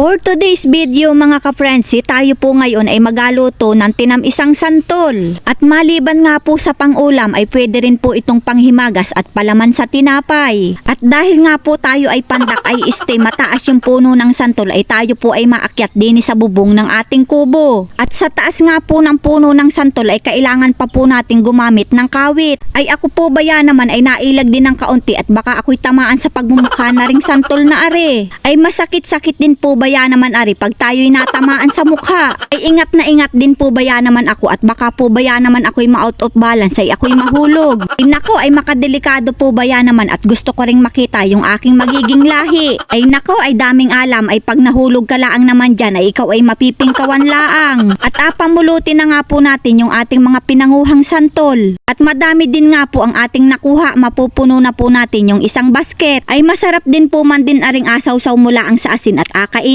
For today's video mga ka-frenzy, tayo po ngayon ay magaluto ng tinam isang santol. At maliban nga po sa pangulam ay pwede rin po itong panghimagas at palaman sa tinapay. At dahil nga po tayo ay pandak ay este mataas yung puno ng santol ay tayo po ay maakyat din sa bubong ng ating kubo. At sa taas nga po ng puno ng santol ay kailangan pa po nating gumamit ng kawit. Ay ako po ba yan naman ay nailag din ng kaunti at baka ako'y tamaan sa pagmumukha na ring santol na are. Ay masakit-sakit din po ba yan naman are pag tayo'y natamaan sa mukha. Ay ingat na ingat din po ba yan naman ako at baka po ba yan naman ako'y ma-out of balance ay ako'y mahulog. Ay nako ay makadelikado po ba yan naman at gusto ko ring makita yung aking magiging lahi. Ay nako ay daming alam ay pag nahulog ka laang naman dyan ay ikaw ay mapipingkawan laang. At apamulutin na nga po natin yung ating mga pinanguhang santol. At madami din nga po ang ating nakuha mapupuno na po natin yung isang basket. Ay masarap din po man din aring asaw-saw mula ang sa asin at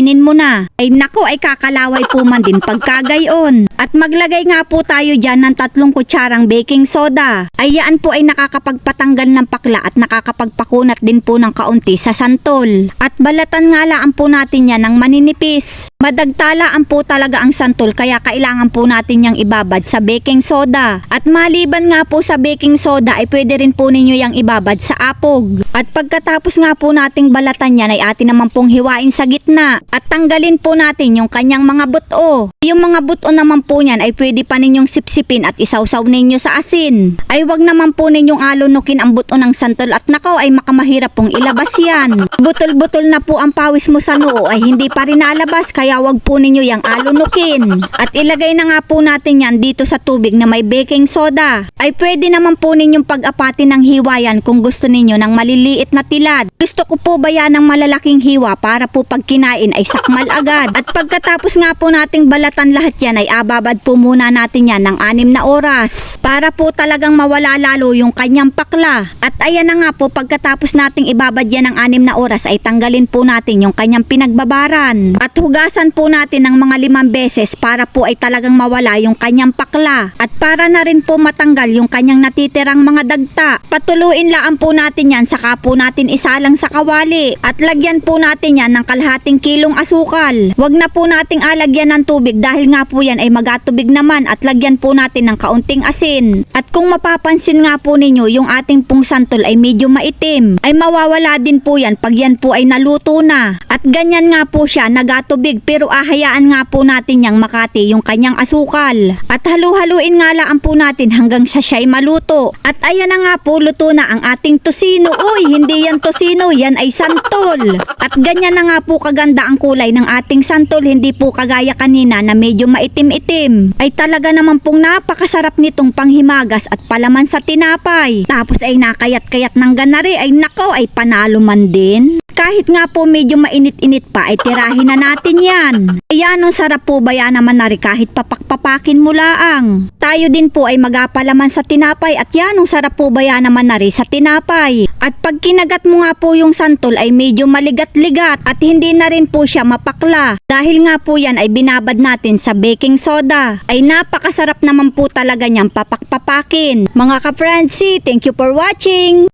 akainin mo na. Ay nako ay kakalaway po man din pagkagayon. At maglagay nga po tayo dyan ng tatlong kutsarang baking soda. Ay yan po ay nakakapagpatanggal ng pakla at nakakapagpakunat din po ng kaunti sa santol. At balatan nga laan po natin yan ng maninipis. Madagtalaan po talaga ang santol kaya kailangan po natin yang ibabad sa baking soda. At maliban nga po sa baking soda ay pwede rin po ninyo yang ibabad sa apog. At pagkatapos nga po nating balatan yan ay atin naman pong hiwain sa gitna. At tanggalin po natin yung kanyang mga buto. Yung mga buto naman po niyan ay pwede pa ninyong sipsipin at isawsaw ninyo sa asin. Ay wag naman po ninyong alunukin ang buto ng santol at nakaw ay makamahirap pong ilabas yan. Butol-butol na po ang pawis mo sa noo ay hindi pa rin nalabas kaya wag po ninyo yang alunukin. At ilagay na nga po natin yan dito sa tubig na may baking soda. Ay pwede naman po ninyong pag-apatin ng hiwayan kung gusto ninyo ng maliliit na tilad. Gusto ko po ba yan ng malalaking hiwa para po pag kinain ay sakmal agad. At pagkatapos nga po nating balatan lahat yan ay ababad po muna natin yan ng anim na oras. Para po talagang mawala lalo yung kanyang pakla. At ayan na nga po pagkatapos nating ibabad yan ng anim na oras ay tanggalin po natin yung kanyang pinagbabaran. At hugasan po natin ng mga limang beses para po ay talagang mawala yung kanyang pakla. At para na rin po matanggal yung kanyang natitirang mga dagta. Patuluin laan po natin yan saka po natin isalang sa kawali. At lagyan po natin yan ng kalahating kilong asukal. Huwag na po nating alagyan ng tubig dahil nga po yan ay magatubig naman at lagyan po natin ng kaunting asin. At kung mapapansin nga po ninyo yung ating pong santol ay medyo maitim, ay mawawala din po yan pag yan po ay naluto na. At ganyan nga po siya nagatubig pero ahayaan nga po natin yang makati yung kanyang asukal. At halu-haluin nga laan po natin hanggang sa siya'y maluto. At ayan na nga po luto na ang ating tosino. Uy, hindi yan tosino, yan ay santol. At ganyan na nga po kaganda ang kulay ng ating santol, hindi po kagaya kanina na medyo maitim-itim. Ay talaga naman pong napakasarap nitong panghimagas at palaman sa tinapay. Tapos ay nakayat-kayat ng ganari, ay nako ay panalo man din. Kahit nga po medyo mainit-init pa ay tirahin na natin yan. Ayan ang sarap po ba yan naman na kahit papakpapakin mo laang. Tayo din po ay magapalaman sa tinapay at yan ang sarap po ba yan naman na sa tinapay. At pag kinagat mo nga po yung santol ay medyo maligat-ligat at hindi na rin po siya mapakla. Dahil nga po yan ay binabad natin sa baking soda. Ay napakasarap naman po talaga niyang papakpapakin. Mga ka-friendsi, thank you for watching!